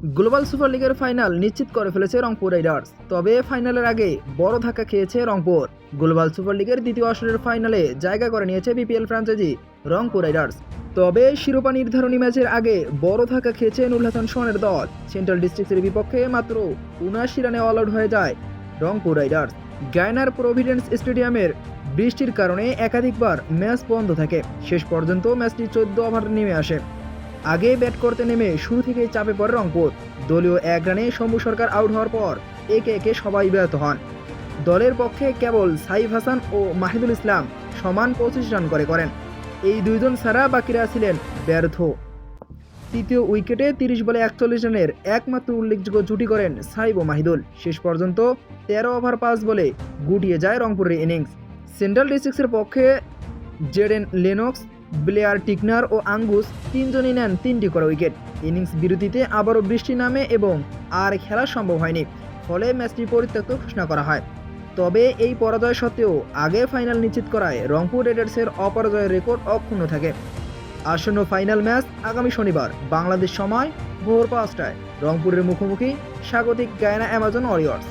Global super লিগের final নিশ্চিত করে ফেলেছে রংপুর রাইডার্স। তবে ফাইনালের আগে বড় ধাক্কা খেয়েছে রংপুর। গ্লোবাল সুপার লিগের দ্বিতীয় আসরের ফাইনালে জায়গা করে নিয়েছে বিপিএল ফ্র্যাঞ্চাইজি রংপুর রাইডার্স। তবে শিরোপা নির্ধারণী ম্যাচের আগে বড় ধাক্কা খেয়েছে নুল হাসান সোহানের দল। সেন্ট্রাল ডিস্ট্রিক্টের বিপক্ষে মাত্র উনআশি রানে অল আউট হয়ে যায় রংপুর রাইডার্স। গায়নার প্রভিডেন্স স্টেডিয়ামের বৃষ্টির কারণে একাধিকবার ম্যাচ বন্ধ থাকে। শেষ পর্যন্ত ম্যাচটি চোদ্দ ওভার নেমে আসে। আগে ব্যাট করতে নেমে শুরু থেকেই চাপে পড়ে রংপুর। দলীয় এক রানে শম্ভু সরকার আউট হওয়ার পর একে একে সবাই ব্যর্থ হন। দলের পক্ষে কেবল সাইফ হাসান ও মাহিদুল ইসলাম সমান পঁচিশ রান করে করেন। এই দুইজন ছাড়া বাকিরা ছিলেন ব্যর্থ। তৃতীয় উইকেটে তিরিশ বলে একচল্লিশ রানের একমাত্র উল্লেখযোগ্য জুটি করেন সাইব ও মাহিদুল। শেষ পর্যন্ত তেরো ওভার পাঁচ বলে গুটিয়ে যায় রংপুরের ইনিংস। সেন্ট্রাল ডিস্ট্রিক্টসের পক্ষে জেডেন লেনক্স ব্লেয়ার, টিকনার ও আঙ্গুস তিনজনই নেন তিনটি করে উইকেট। ইনিংস বিরতিতে আবারও বৃষ্টি নামে এবং আর খেলা সম্ভব হয়নি, ফলে ম্যাচটি পরিত্যক্ত ঘোষণা করা হয়। তবে এই পরাজয় সত্ত্বেও আগে ফাইনাল নিশ্চিত করায় রংপুর রেডার্সের অপরাজয়ের রেকর্ড অক্ষুণ্ণ থাকে। আসন্ন ফাইনাল ম্যাচ আগামী শনিবার, বাংলাদেশ সময় ভোর পাঁচটায়। রংপুরের মুখোমুখি স্বাগতিক গায়না অ্যামাজন ওয়ারিয়র্স।